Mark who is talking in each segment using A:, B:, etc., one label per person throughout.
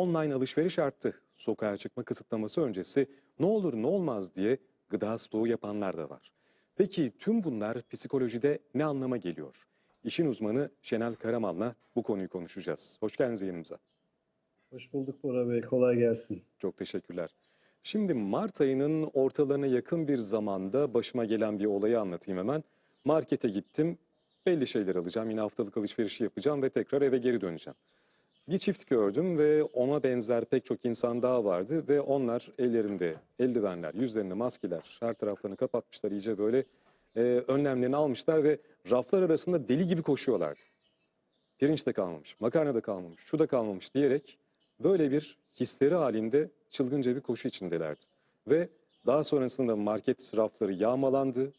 A: Online alışveriş arttı. Sokağa çıkma kısıtlaması öncesi ne olur ne olmaz diye gıda stoğu yapanlar da var. Peki tüm bunlar psikolojide ne anlama geliyor? İşin uzmanı Şenel Karaman'la bu konuyu konuşacağız. Hoş geldiniz yanımıza.
B: Hoş bulduk Bora Bey. Kolay gelsin.
A: Çok teşekkürler. Şimdi Mart ayının ortalarına yakın bir zamanda başıma gelen bir olayı anlatayım hemen. Markete gittim, belli şeyler alacağım, yine haftalık alışverişi yapacağım ve tekrar eve geri döneceğim. Bir çift gördüm ve ona benzer pek çok insan daha vardı ve onlar ellerinde eldivenler, yüzlerinde maskeler, her taraflarını kapatmışlar iyice böyle e, önlemlerini almışlar ve raflar arasında deli gibi koşuyorlardı. Pirinç de kalmamış, makarna da kalmamış, şu da kalmamış diyerek böyle bir histeri halinde çılgınca bir koşu içindelerdi. Ve daha sonrasında market rafları yağmalandı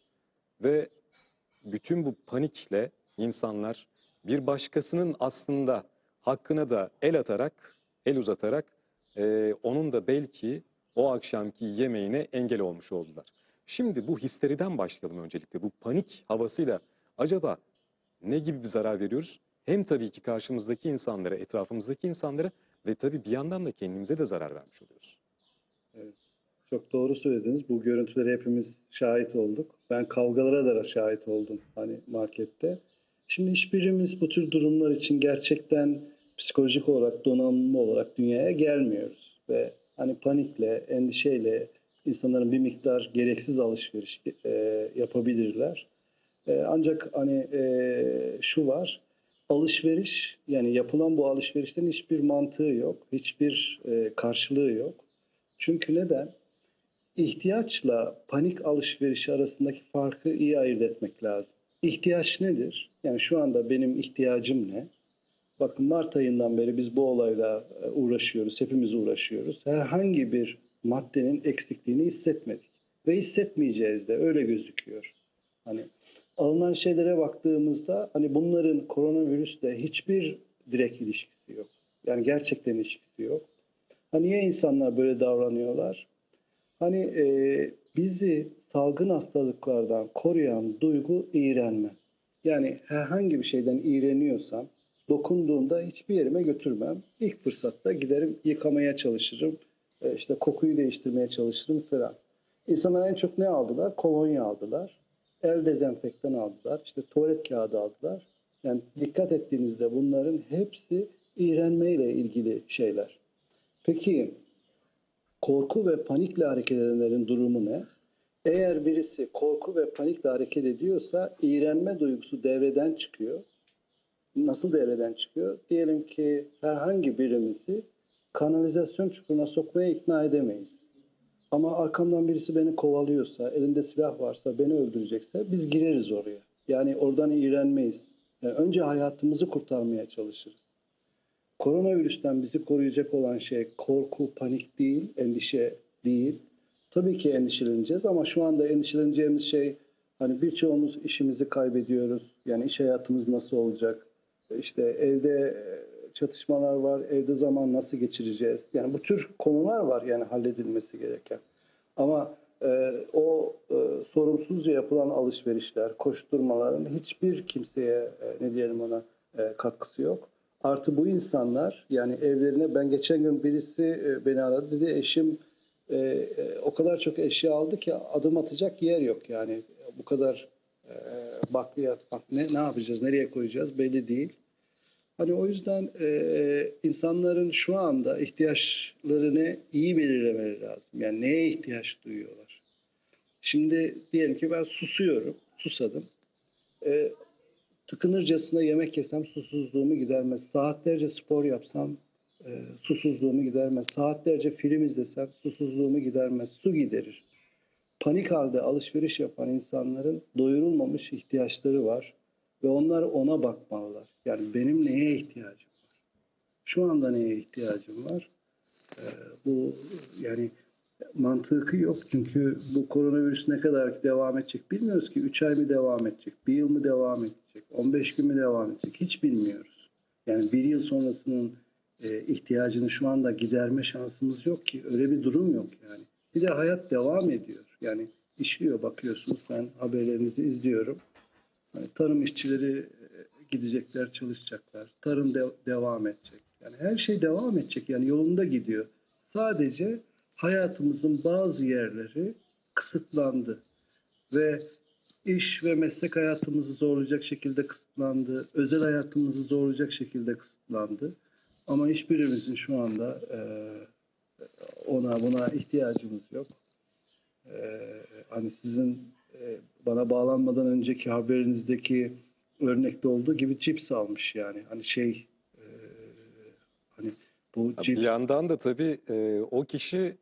A: ve bütün bu panikle insanlar bir başkasının aslında hakkına da el atarak, el uzatarak e, onun da belki o akşamki yemeğine engel olmuş oldular. Şimdi bu histeriden başlayalım öncelikle. Bu panik havasıyla acaba ne gibi bir zarar veriyoruz? Hem tabii ki karşımızdaki insanlara, etrafımızdaki insanlara ve tabii bir yandan da kendimize de zarar vermiş oluyoruz.
B: Çok doğru söylediniz. Bu görüntülere hepimiz şahit olduk. Ben kavgalara da şahit oldum hani markette. Şimdi hiçbirimiz bu tür durumlar için gerçekten psikolojik olarak, donanımlı olarak dünyaya gelmiyoruz. Ve hani panikle, endişeyle insanların bir miktar gereksiz alışveriş e, yapabilirler. E, ancak hani e, şu var, alışveriş yani yapılan bu alışverişlerin hiçbir mantığı yok, hiçbir e, karşılığı yok. Çünkü neden? İhtiyaçla panik alışverişi arasındaki farkı iyi ayırt etmek lazım. İhtiyaç nedir? Yani şu anda benim ihtiyacım ne? Bakın Mart ayından beri biz bu olayla e, uğraşıyoruz, hepimiz uğraşıyoruz. Herhangi bir maddenin eksikliğini hissetmedik. Ve hissetmeyeceğiz de öyle gözüküyor. Hani alınan şeylere baktığımızda hani bunların koronavirüsle hiçbir direkt ilişkisi yok. Yani gerçekten ilişkisi yok. Ha niye insanlar böyle davranıyorlar? Hani e, bizi salgın hastalıklardan koruyan duygu iğrenme. Yani herhangi bir şeyden iğreniyorsam dokunduğumda hiçbir yerime götürmem. İlk fırsatta giderim yıkamaya çalışırım. E, işte kokuyu değiştirmeye çalışırım falan. İnsanlar en çok ne aldılar? Kolonya aldılar. El dezenfektan aldılar. işte tuvalet kağıdı aldılar. Yani dikkat ettiğinizde bunların hepsi iğrenmeyle ilgili şeyler. Peki korku ve panikle hareket edenlerin durumu ne? Eğer birisi korku ve panikle hareket ediyorsa iğrenme duygusu devreden çıkıyor. Nasıl devreden çıkıyor? Diyelim ki herhangi birimizi kanalizasyon çukuruna sokmaya ikna edemeyiz. Ama arkamdan birisi beni kovalıyorsa, elinde silah varsa, beni öldürecekse biz gireriz oraya. Yani oradan iğrenmeyiz. Yani önce hayatımızı kurtarmaya çalışırız. Koronavirüsten bizi koruyacak olan şey korku, panik değil, endişe değil. Tabii ki endişeleneceğiz ama şu anda endişeleneceğimiz şey hani birçoğumuz işimizi kaybediyoruz. Yani iş hayatımız nasıl olacak? İşte evde e, çatışmalar var, evde zaman nasıl geçireceğiz? Yani bu tür konular var yani halledilmesi gereken. Ama e, o e, sorumsuzca yapılan alışverişler, koşturmaların hiçbir kimseye e, ne diyelim ona e, katkısı yok. Artı bu insanlar yani evlerine ben geçen gün birisi e, beni aradı dedi eşim e, e, o kadar çok eşya aldı ki adım atacak yer yok yani bu kadar e, bakliyat bak ne ne yapacağız nereye koyacağız belli değil. Hani o yüzden e, insanların şu anda ihtiyaçlarını iyi belirlemeleri lazım. Yani neye ihtiyaç duyuyorlar? Şimdi diyelim ki ben susuyorum, susadım. E, tıkınırcasına yemek yesem susuzluğumu gidermez. Saatlerce spor yapsam e, susuzluğumu gidermez. Saatlerce film izlesem susuzluğumu gidermez. Su giderir. Panik halde alışveriş yapan insanların doyurulmamış ihtiyaçları var ve onlar ona bakmalılar. Yani benim neye ihtiyacım var? Şu anda neye ihtiyacım var? Ee, bu yani mantığı yok çünkü bu koronavirüs ne kadar devam edecek bilmiyoruz ki. 3 ay mı devam edecek, 1 yıl mı devam edecek, 15 gün mü devam edecek hiç bilmiyoruz. Yani bir yıl sonrasının e, ihtiyacını şu anda giderme şansımız yok ki. Öyle bir durum yok yani. Bir de hayat devam ediyor. Yani işliyor bakıyorsunuz ben haberlerinizi izliyorum. Hani tarım işçileri e, gidecekler çalışacaklar. Tarım de- devam edecek. Yani her şey devam edecek. Yani yolunda gidiyor. Sadece hayatımızın bazı yerleri kısıtlandı. Ve iş ve meslek hayatımızı zorlayacak şekilde kısıtlandı. Özel hayatımızı zorlayacak şekilde kısıtlandı. Ama hiçbirimizin şu anda e, ona buna ihtiyacımız yok. E, hani sizin bana bağlanmadan önceki haberinizdeki örnekte olduğu gibi cips almış yani. Hani şey e, hani bu cips
A: Bir yandan da tabii e, o kişi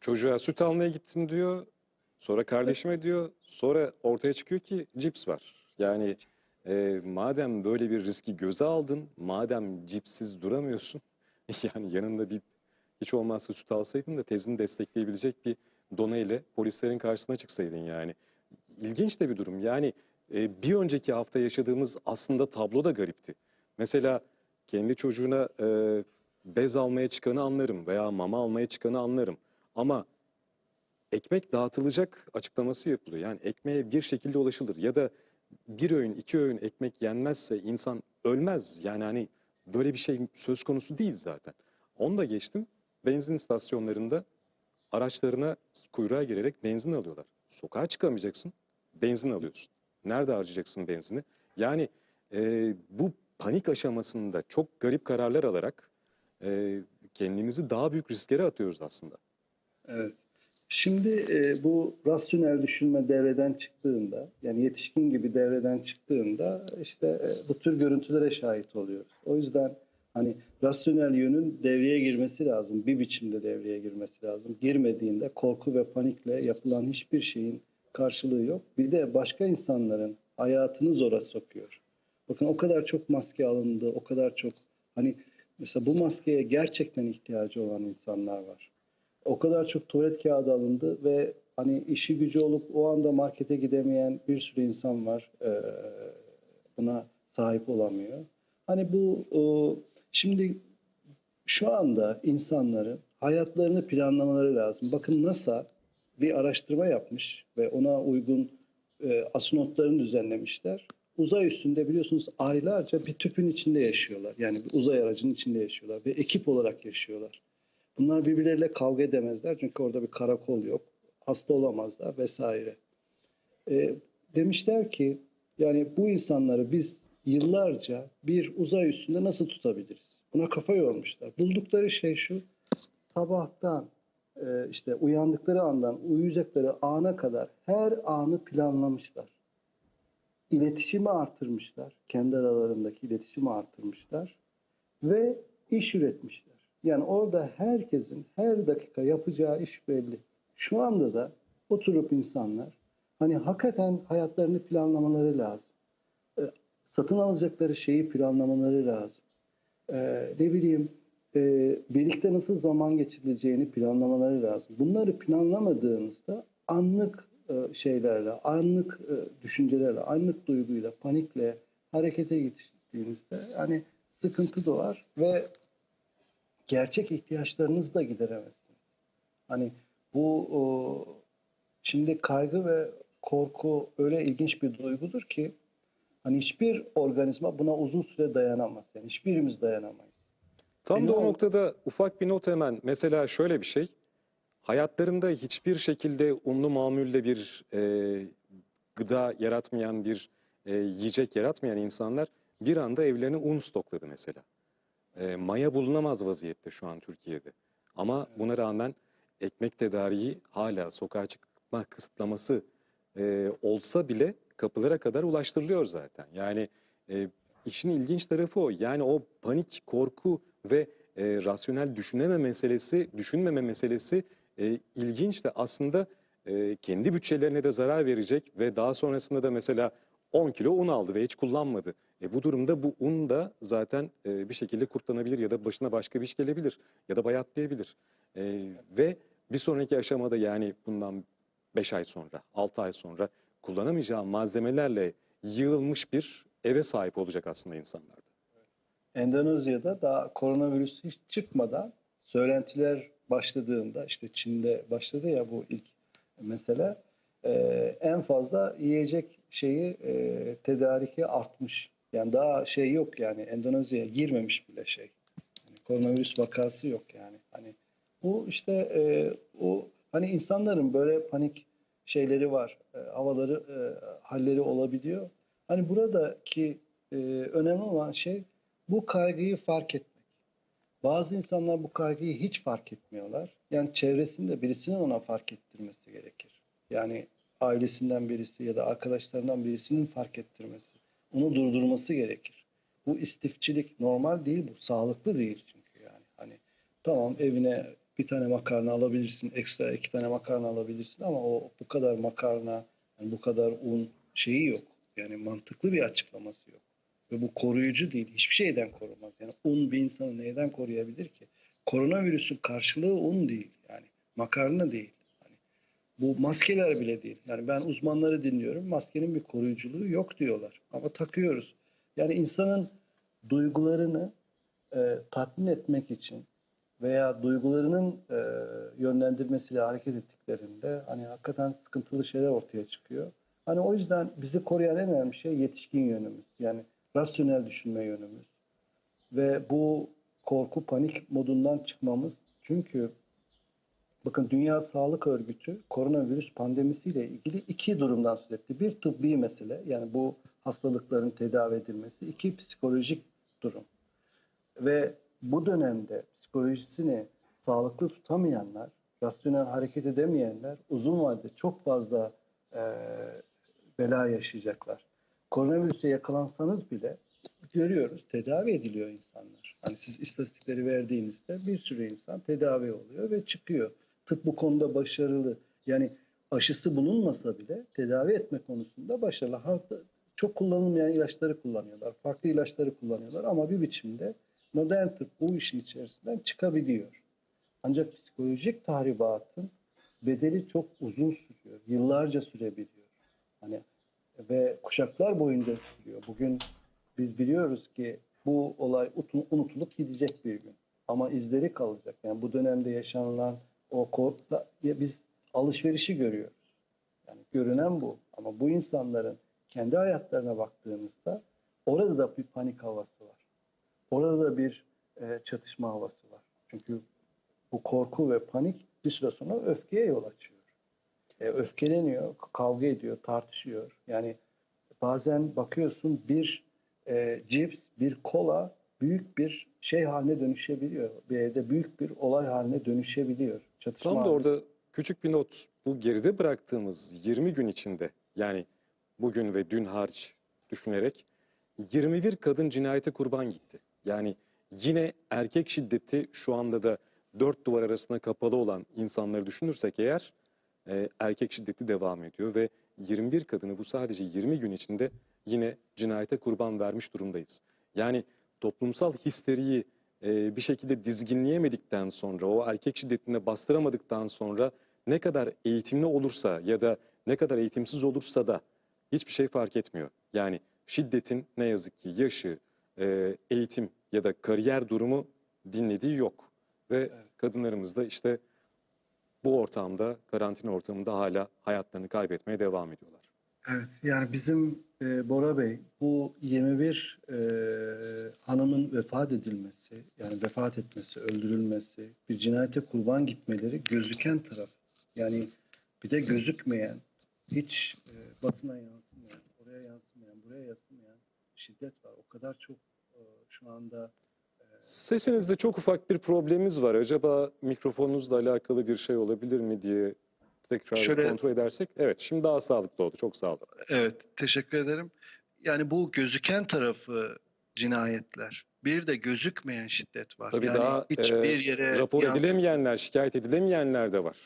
A: çocuğa süt almaya gittim diyor. Sonra kardeşime diyor. Sonra ortaya çıkıyor ki cips var. Yani e, madem böyle bir riski göze aldın, madem cipsiz duramıyorsun, yani yanında bir hiç olmazsa süt alsaydın da tezini destekleyebilecek bir dona ile polislerin karşısına çıksaydın yani. İlginç de bir durum. Yani e, bir önceki hafta yaşadığımız aslında tablo da garipti. Mesela kendi çocuğuna e, bez almaya çıkanı anlarım veya mama almaya çıkanı anlarım. Ama ekmek dağıtılacak açıklaması yapılıyor. Yani ekmeğe bir şekilde ulaşılır ya da bir öğün iki öğün ekmek yenmezse insan ölmez. Yani hani böyle bir şey söz konusu değil zaten. Onu da geçtim. Benzin istasyonlarında araçlarına kuyruğa girerek benzin alıyorlar. Sokağa çıkamayacaksın, benzin alıyorsun. Nerede harcayacaksın benzini? Yani e, bu panik aşamasında çok garip kararlar alarak e, kendimizi daha büyük risklere atıyoruz aslında.
B: Evet. Şimdi e, bu rasyonel düşünme devreden çıktığında, yani yetişkin gibi devreden çıktığında işte e, bu tür görüntülere şahit oluyoruz. O yüzden hani rasyonel yönün devreye girmesi lazım, bir biçimde devreye girmesi lazım. Girmediğinde korku ve panikle yapılan hiçbir şeyin karşılığı yok. Bir de başka insanların hayatını zora sokuyor. Bakın o kadar çok maske alındı, o kadar çok hani mesela bu maskeye gerçekten ihtiyacı olan insanlar var o kadar çok tuvalet kağıdı alındı ve hani işi gücü olup o anda markete gidemeyen bir sürü insan var. Ee, buna sahip olamıyor. Hani bu e, şimdi şu anda insanların hayatlarını planlamaları lazım. Bakın NASA bir araştırma yapmış ve ona uygun e, astronotlarını düzenlemişler. Uzay üstünde biliyorsunuz aylarca bir tüpün içinde yaşıyorlar. Yani bir uzay aracının içinde yaşıyorlar ve ekip olarak yaşıyorlar. Bunlar birbirleriyle kavga edemezler çünkü orada bir karakol yok. Hasta olamazlar vesaire. E, demişler ki yani bu insanları biz yıllarca bir uzay üstünde nasıl tutabiliriz? Buna kafa yormuşlar. Buldukları şey şu sabahtan işte uyandıkları andan uyuyacakları ana kadar her anı planlamışlar. İletişimi artırmışlar. Kendi aralarındaki iletişimi artırmışlar. Ve iş üretmişler. Yani orada herkesin her dakika yapacağı iş belli. Şu anda da oturup insanlar hani hakikaten hayatlarını planlamaları lazım. E, satın alacakları şeyi planlamaları lazım. E, ne bileyim e, birlikte nasıl zaman geçirileceğini planlamaları lazım. Bunları planlamadığınızda anlık e, şeylerle, anlık e, düşüncelerle, anlık duyguyla, panikle harekete geçtiğinizde hani sıkıntı doğar ve gerçek ihtiyaçlarınızı da gideremezsiniz. Hani bu şimdi kaygı ve korku öyle ilginç bir duygudur ki hani hiçbir organizma buna uzun süre dayanamaz. Yani hiçbirimiz dayanamayız.
A: Tam da o noktada ufak bir not hemen. Mesela şöyle bir şey. Hayatlarında hiçbir şekilde unlu mamulle bir e, gıda yaratmayan, bir e, yiyecek yaratmayan insanlar bir anda evlerine un stokladı mesela. E, maya bulunamaz vaziyette şu an Türkiye'de. Ama buna rağmen ekmek tedariği hala sokağa çıkma kısıtlaması e, olsa bile kapılara kadar ulaştırılıyor zaten. Yani e, işin ilginç tarafı o. Yani o panik, korku ve e, rasyonel düşüneme meselesi, düşünmeme meselesi e, ilginç de aslında e, kendi bütçelerine de zarar verecek ve daha sonrasında da mesela 10 kilo un aldı ve hiç kullanmadı. E, bu durumda bu un da zaten e, bir şekilde kurtlanabilir ya da başına başka bir iş gelebilir ya da bayatlayabilir. E, ve bir sonraki aşamada yani bundan 5 ay sonra, 6 ay sonra kullanamayacağı malzemelerle yığılmış bir eve sahip olacak aslında insanlar.
B: Endonezya'da daha koronavirüs hiç çıkmadan söylentiler başladığında işte Çin'de başladı ya bu ilk mesele e, en fazla yiyecek şeyi e, tedariki artmış. Yani daha şey yok yani Endonezya'ya girmemiş bile şey Koronavirüs vakası yok yani. Hani bu işte e, o hani insanların böyle panik şeyleri var. E, havaları e, halleri olabiliyor. Hani buradaki e, önemli olan şey bu kaygıyı fark etmek. Bazı insanlar bu kaygıyı hiç fark etmiyorlar. Yani çevresinde birisinin ona fark ettirmesi gerekir. Yani ailesinden birisi ya da arkadaşlarından birisinin fark ettirmesi, onu durdurması gerekir. Bu istifçilik normal değil bu, sağlıklı değil çünkü yani. Hani tamam evine bir tane makarna alabilirsin, ekstra iki tane makarna alabilirsin ama o bu kadar makarna, yani bu kadar un şeyi yok. Yani mantıklı bir açıklaması yok. Ve bu koruyucu değil. Hiçbir şeyden korumaz. Yani un bir insanı neyden koruyabilir ki? Koronavirüsün karşılığı un değil. Yani makarna değil. Hani bu maskeler bile değil. Yani ben uzmanları dinliyorum. Maskenin bir koruyuculuğu yok diyorlar. Ama takıyoruz. Yani insanın duygularını e, tatmin etmek için veya duygularının e, yönlendirmesiyle hareket ettiklerinde hani hakikaten sıkıntılı şeyler ortaya çıkıyor. Hani o yüzden bizi koruyan en önemli şey yetişkin yönümüz. Yani rasyonel düşünme yönümüz. Ve bu korku panik modundan çıkmamız. Çünkü bakın Dünya Sağlık Örgütü koronavirüs pandemisiyle ilgili iki durumdan söz etti. Bir tıbbi mesele yani bu hastalıkların tedavi edilmesi. iki psikolojik durum. Ve bu dönemde psikolojisini sağlıklı tutamayanlar, rasyonel hareket edemeyenler uzun vadede çok fazla e, bela yaşayacaklar. Koronavirüse yakalansanız bile görüyoruz tedavi ediliyor insanlar. Hani siz istatistikleri verdiğinizde bir sürü insan tedavi oluyor ve çıkıyor. Tıp bu konuda başarılı. Yani aşısı bulunmasa bile tedavi etme konusunda başarılı. Halk çok kullanılmayan ilaçları kullanıyorlar. Farklı ilaçları kullanıyorlar ama bir biçimde modern tıp bu işin içerisinden çıkabiliyor. Ancak psikolojik tahribatın bedeli çok uzun sürüyor. Yıllarca sürebiliyor. Hani ve kuşaklar boyunca sürüyor. Bugün biz biliyoruz ki bu olay utu- unutulup gidecek bir gün. Ama izleri kalacak. Yani bu dönemde yaşanılan o korku, ya biz alışverişi görüyoruz. Yani görünen bu. Ama bu insanların kendi hayatlarına baktığımızda orada da bir panik havası var. Orada da bir e, çatışma havası var. Çünkü bu korku ve panik bir süre sonra öfkeye yol açıyor. E, öfkeleniyor, kavga ediyor, tartışıyor. Yani bazen bakıyorsun bir e, cips, bir kola büyük bir şey haline dönüşebiliyor. Bir evde büyük bir olay haline dönüşebiliyor. Çatışma
A: Tam da orada küçük bir not. Bu geride bıraktığımız 20 gün içinde yani bugün ve dün hariç düşünerek 21 kadın cinayete kurban gitti. Yani yine erkek şiddeti şu anda da dört duvar arasında kapalı olan insanları düşünürsek eğer e, erkek şiddeti devam ediyor ve 21 kadını bu sadece 20 gün içinde yine cinayete kurban vermiş durumdayız. Yani toplumsal histeriyi e, bir şekilde dizginleyemedikten sonra, o erkek şiddetine bastıramadıktan sonra ne kadar eğitimli olursa ya da ne kadar eğitimsiz olursa da hiçbir şey fark etmiyor. Yani şiddetin ne yazık ki yaşı, e, eğitim ya da kariyer durumu dinlediği yok. Ve kadınlarımız da işte bu ortamda, karantina ortamında hala hayatlarını kaybetmeye devam ediyorlar.
B: Evet, yani bizim e, Bora Bey bu 21 e, hanımın vefat edilmesi, yani vefat etmesi, öldürülmesi, bir cinayete kurban gitmeleri gözüken taraf. Yani bir de gözükmeyen, hiç e, basına yansımayan, oraya yansımayan, buraya yansımayan şiddet var. O kadar çok e, şu anda
A: Sesinizde çok ufak bir problemimiz var. Acaba mikrofonunuzla alakalı bir şey olabilir mi diye tekrar
B: Şöyle-
A: kontrol edersek. Evet, şimdi daha sağlıklı oldu. Çok sağ olun.
B: Evet, teşekkür ederim. Yani bu gözüken tarafı cinayetler. Bir de gözükmeyen şiddet var.
A: Tabii
B: yani
A: daha
B: hiçbir
A: e,
B: yere
A: rapor
B: yansımayan-
A: edilemeyenler, şikayet edilemeyenler de var.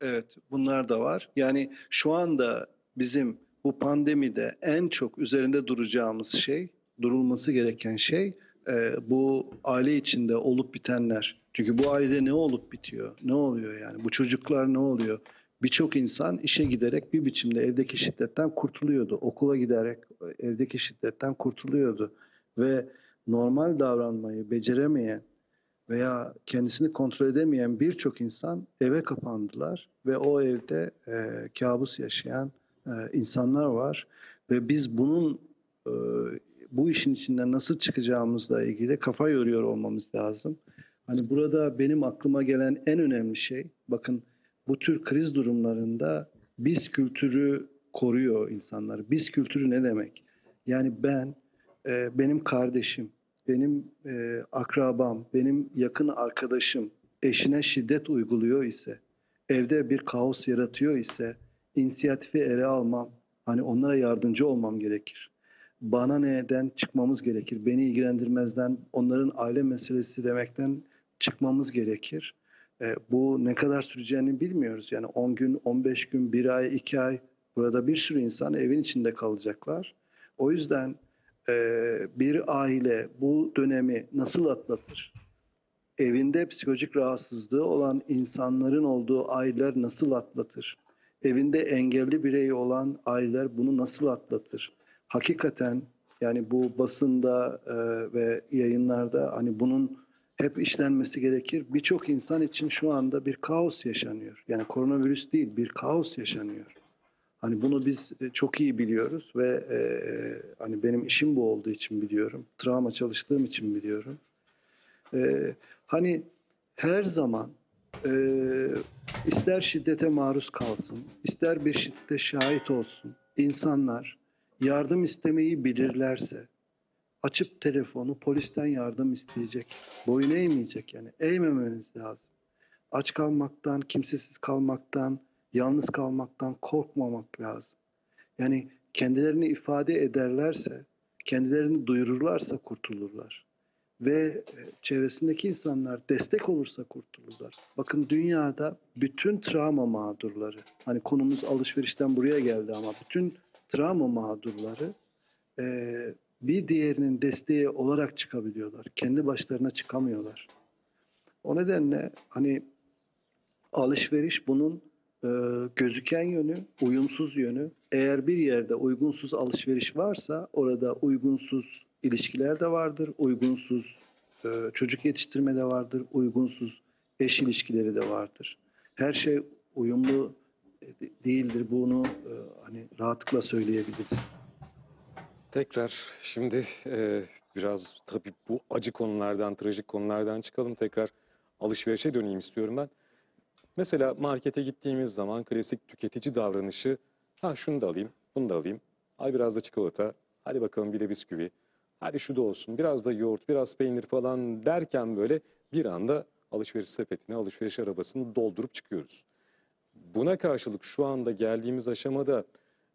B: Evet, bunlar da var. Yani şu anda bizim bu pandemide en çok üzerinde duracağımız şey, durulması gereken şey e, bu aile içinde olup bitenler. Çünkü bu ailede ne olup bitiyor? Ne oluyor yani? Bu çocuklar ne oluyor? Birçok insan işe giderek bir biçimde evdeki şiddetten kurtuluyordu. Okula giderek evdeki şiddetten kurtuluyordu. Ve normal davranmayı beceremeyen veya kendisini kontrol edemeyen birçok insan eve kapandılar ve o evde e, kabus yaşayan e, insanlar var ve biz bunun e, bu işin içinden nasıl çıkacağımızla ilgili kafa yoruyor olmamız lazım. Hani burada benim aklıma gelen en önemli şey, bakın bu tür kriz durumlarında biz kültürü koruyor insanlar. Biz kültürü ne demek? Yani ben, e, benim kardeşim, benim e, akrabam, benim yakın arkadaşım eşine şiddet uyguluyor ise, evde bir kaos yaratıyor ise inisiyatifi ele almam, hani onlara yardımcı olmam gerekir. Bana neden çıkmamız gerekir? Beni ilgilendirmezden, onların aile meselesi demekten çıkmamız gerekir. E, bu ne kadar süreceğini bilmiyoruz. Yani 10 gün, 15 gün, 1 ay, 2 ay burada bir sürü insan evin içinde kalacaklar. O yüzden e, bir aile bu dönemi nasıl atlatır? Evinde psikolojik rahatsızlığı olan insanların olduğu aileler nasıl atlatır? Evinde engelli birey olan aileler bunu nasıl atlatır? Hakikaten yani bu basında e, ve yayınlarda hani bunun hep işlenmesi gerekir. Birçok insan için şu anda bir kaos yaşanıyor. Yani koronavirüs değil, bir kaos yaşanıyor. Hani bunu biz e, çok iyi biliyoruz ve e, hani benim işim bu olduğu için biliyorum. Travma çalıştığım için biliyorum. E, hani her zaman e, ister şiddete maruz kalsın, ister bir şiddete şahit olsun. insanlar yardım istemeyi bilirlerse, açıp telefonu polisten yardım isteyecek. Boyun eğmeyecek yani. Eğmemeniz lazım. Aç kalmaktan, kimsesiz kalmaktan, yalnız kalmaktan korkmamak lazım. Yani kendilerini ifade ederlerse, kendilerini duyururlarsa kurtulurlar. Ve e, çevresindeki insanlar destek olursa kurtulurlar. Bakın dünyada bütün travma mağdurları, hani konumuz alışverişten buraya geldi ama bütün travma mağdurları e, bir diğerinin desteği olarak çıkabiliyorlar. Kendi başlarına çıkamıyorlar. O nedenle hani alışveriş bunun e, gözüken yönü, uyumsuz yönü. Eğer bir yerde uygunsuz alışveriş varsa orada uygunsuz ilişkiler de vardır, uygunsuz e, çocuk yetiştirme de vardır, uygunsuz eş ilişkileri de vardır. Her şey uyumlu değildir. Bunu e, hani rahatlıkla söyleyebiliriz.
A: Tekrar şimdi e, biraz tabii bu acı konulardan, trajik konulardan çıkalım. Tekrar alışverişe döneyim istiyorum ben. Mesela markete gittiğimiz zaman klasik tüketici davranışı, ha şunu da alayım, bunu da alayım. Ay biraz da çikolata, hadi bakalım bir de bisküvi, hadi şu da olsun, biraz da yoğurt, biraz peynir falan derken böyle bir anda alışveriş sepetine, alışveriş arabasını doldurup çıkıyoruz. Buna karşılık şu anda geldiğimiz aşamada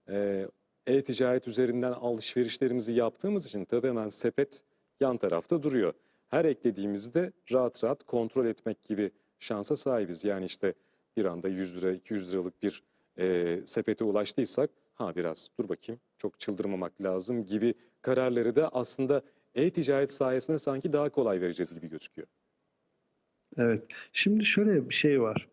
A: e, e-ticaret üzerinden alışverişlerimizi yaptığımız için tabii hemen sepet yan tarafta duruyor. Her eklediğimizde rahat rahat kontrol etmek gibi şansa sahibiz. Yani işte bir anda 100 lira, 200 liralık bir e, sepete ulaştıysak ha biraz dur bakayım çok çıldırmamak lazım gibi kararları da aslında e-ticaret sayesinde sanki daha kolay vereceğiz gibi gözüküyor.
B: Evet. Şimdi şöyle bir şey var.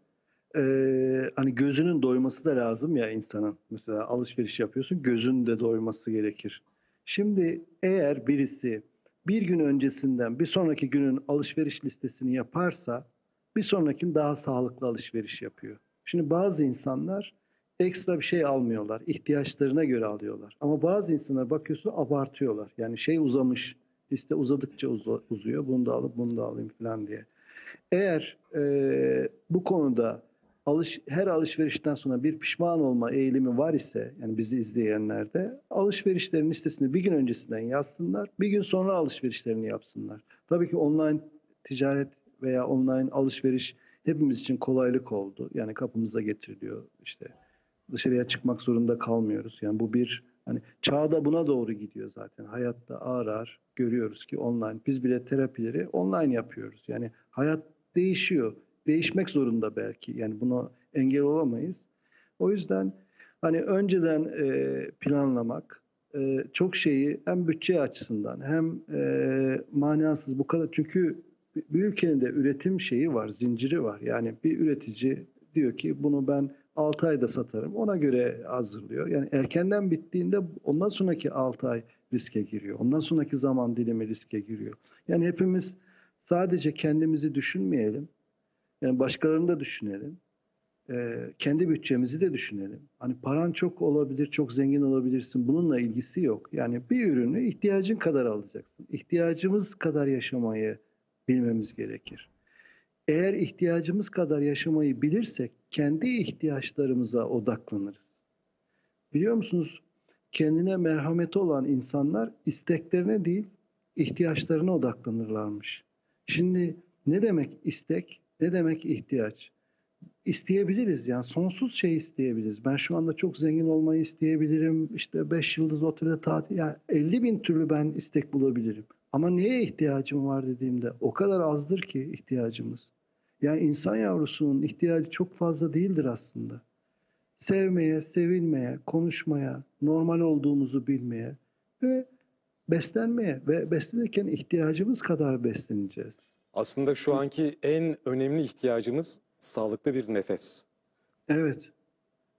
B: Ee, hani gözünün doyması da lazım ya insanın. Mesela alışveriş yapıyorsun, gözün de doyması gerekir. Şimdi eğer birisi bir gün öncesinden bir sonraki günün alışveriş listesini yaparsa bir sonraki daha sağlıklı alışveriş yapıyor. Şimdi bazı insanlar ekstra bir şey almıyorlar. ihtiyaçlarına göre alıyorlar. Ama bazı insanlar bakıyorsun abartıyorlar. Yani şey uzamış. Liste uzadıkça uza- uzuyor. Bunu da alıp bunu da alayım falan diye. Eğer e, bu konuda alış, her alışverişten sonra bir pişman olma eğilimi var ise yani bizi izleyenlerde alışverişlerin listesini bir gün öncesinden yazsınlar. Bir gün sonra alışverişlerini yapsınlar. Tabii ki online ticaret veya online alışveriş hepimiz için kolaylık oldu. Yani kapımıza getiriliyor işte dışarıya çıkmak zorunda kalmıyoruz. Yani bu bir hani çağda buna doğru gidiyor zaten. Hayatta ağır ağır görüyoruz ki online. Biz bile terapileri online yapıyoruz. Yani hayat değişiyor. Değişmek zorunda belki. Yani buna engel olamayız. O yüzden hani önceden e, planlamak e, çok şeyi hem bütçe açısından hem e, manasız bu kadar çünkü bir ülkenin de üretim şeyi var, zinciri var. Yani bir üretici diyor ki bunu ben 6 ayda satarım. Ona göre hazırlıyor. Yani erkenden bittiğinde ondan sonraki 6 ay riske giriyor. Ondan sonraki zaman dilimi riske giriyor. Yani hepimiz sadece kendimizi düşünmeyelim. Yani başkalarını da düşünelim. Ee, kendi bütçemizi de düşünelim. Hani paran çok olabilir, çok zengin olabilirsin. Bununla ilgisi yok. Yani bir ürünü ihtiyacın kadar alacaksın. İhtiyacımız kadar yaşamayı bilmemiz gerekir. eğer ihtiyacımız kadar yaşamayı bilirsek kendi ihtiyaçlarımıza odaklanırız. Biliyor musunuz? Kendine merhameti olan insanlar isteklerine değil, ihtiyaçlarına odaklanırlarmış. Şimdi ne demek istek, ne demek ihtiyaç? İsteyebiliriz yani sonsuz şey isteyebiliriz. Ben şu anda çok zengin olmayı isteyebilirim. İşte 5 yıldız otelde tatil, yani 50 bin türlü ben istek bulabilirim. Ama neye ihtiyacım var dediğimde o kadar azdır ki ihtiyacımız. Yani insan yavrusunun ihtiyacı çok fazla değildir aslında. Sevmeye, sevilmeye, konuşmaya, normal olduğumuzu bilmeye ve beslenmeye ve beslenirken ihtiyacımız kadar besleneceğiz.
A: Aslında şu anki en önemli ihtiyacımız sağlıklı bir nefes.
B: Evet.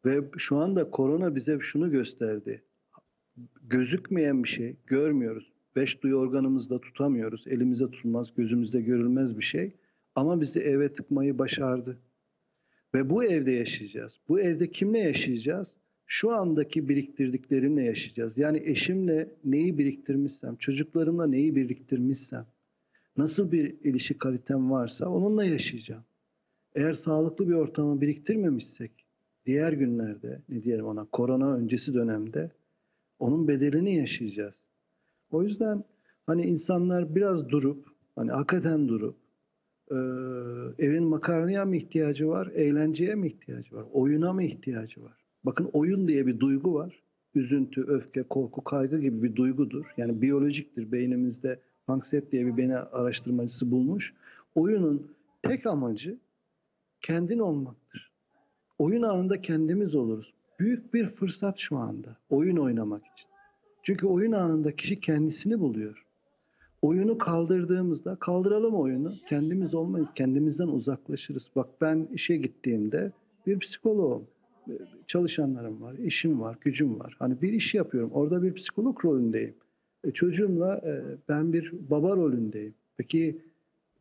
B: Ve şu anda korona bize şunu gösterdi. Gözükmeyen bir şey görmüyoruz. Beş duyu organımızda tutamıyoruz. Elimizde tutulmaz, gözümüzde görülmez bir şey. Ama bizi eve tıkmayı başardı. Ve bu evde yaşayacağız. Bu evde kimle yaşayacağız? Şu andaki biriktirdiklerimle yaşayacağız. Yani eşimle neyi biriktirmişsem, çocuklarımla neyi biriktirmişsem, nasıl bir ilişki kalitem varsa onunla yaşayacağım. Eğer sağlıklı bir ortamı biriktirmemişsek diğer günlerde ne diyelim ona korona öncesi dönemde onun bedelini yaşayacağız. O yüzden hani insanlar biraz durup hani hakikaten durup eee, evin makarnaya mı ihtiyacı var, eğlenceye mi ihtiyacı var, oyuna mı ihtiyacı var? Bakın oyun diye bir duygu var. Üzüntü, öfke, korku, kaygı gibi bir duygudur. Yani biyolojiktir. Beynimizde Panksepp diye bir beyin araştırmacısı bulmuş. Oyunun tek amacı kendin olmaktır. Oyun anında kendimiz oluruz. Büyük bir fırsat şu anda oyun oynamak için. Çünkü oyun anında kişi kendisini buluyor. Oyunu kaldırdığımızda kaldıralım oyunu kendimiz olmayız kendimizden uzaklaşırız. Bak ben işe gittiğimde bir psikoloğum. Çalışanlarım var, işim var, gücüm var. Hani bir iş yapıyorum. Orada bir psikolog rolündeyim. E, çocuğumla e, ben bir baba rolündeyim. Peki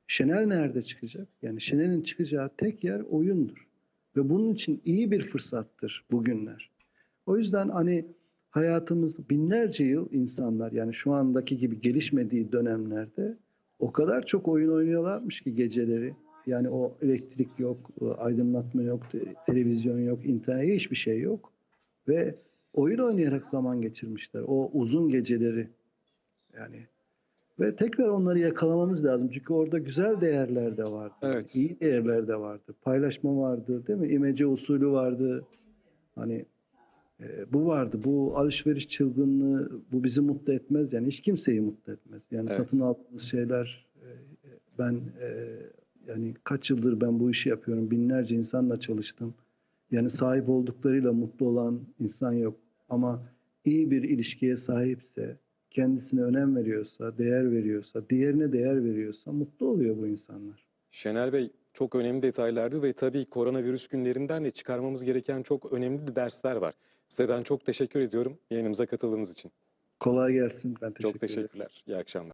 B: Şenel nerede çıkacak? Yani Şenel'in çıkacağı tek yer oyundur. Ve bunun için iyi bir fırsattır bugünler. O yüzden hani hayatımız binlerce yıl insanlar yani şu andaki gibi gelişmediği dönemlerde o kadar çok oyun oynuyorlarmış ki geceleri. Yani o elektrik yok, aydınlatma yok, te- televizyon yok, internet hiçbir şey yok. Ve oyun oynayarak zaman geçirmişler. O uzun geceleri yani ve tekrar onları yakalamamız lazım. Çünkü orada güzel değerler de vardı.
A: Evet.
B: İyi değerler de vardı. Paylaşma vardı, değil mi? İmece usulü vardı. Hani e, bu vardı. Bu alışveriş çılgınlığı bu bizi mutlu etmez. Yani hiç kimseyi mutlu etmez. Yani
A: Evet.
B: satın aldığımız şeyler e, ben e, yani kaç yıldır ben bu işi yapıyorum. Binlerce insanla çalıştım. Yani sahip olduklarıyla mutlu olan insan yok. Ama iyi bir ilişkiye sahipse, kendisine önem veriyorsa, değer veriyorsa, diğerine değer veriyorsa mutlu oluyor bu insanlar.
A: Şener Bey çok önemli detaylardı ve tabii koronavirüs günlerinden de çıkarmamız gereken çok önemli de dersler var. Size ben çok teşekkür ediyorum yayınımıza katıldığınız için.
B: Kolay gelsin. Ben teşekkür
A: Çok
B: ederim.
A: teşekkürler. İyi akşamlar.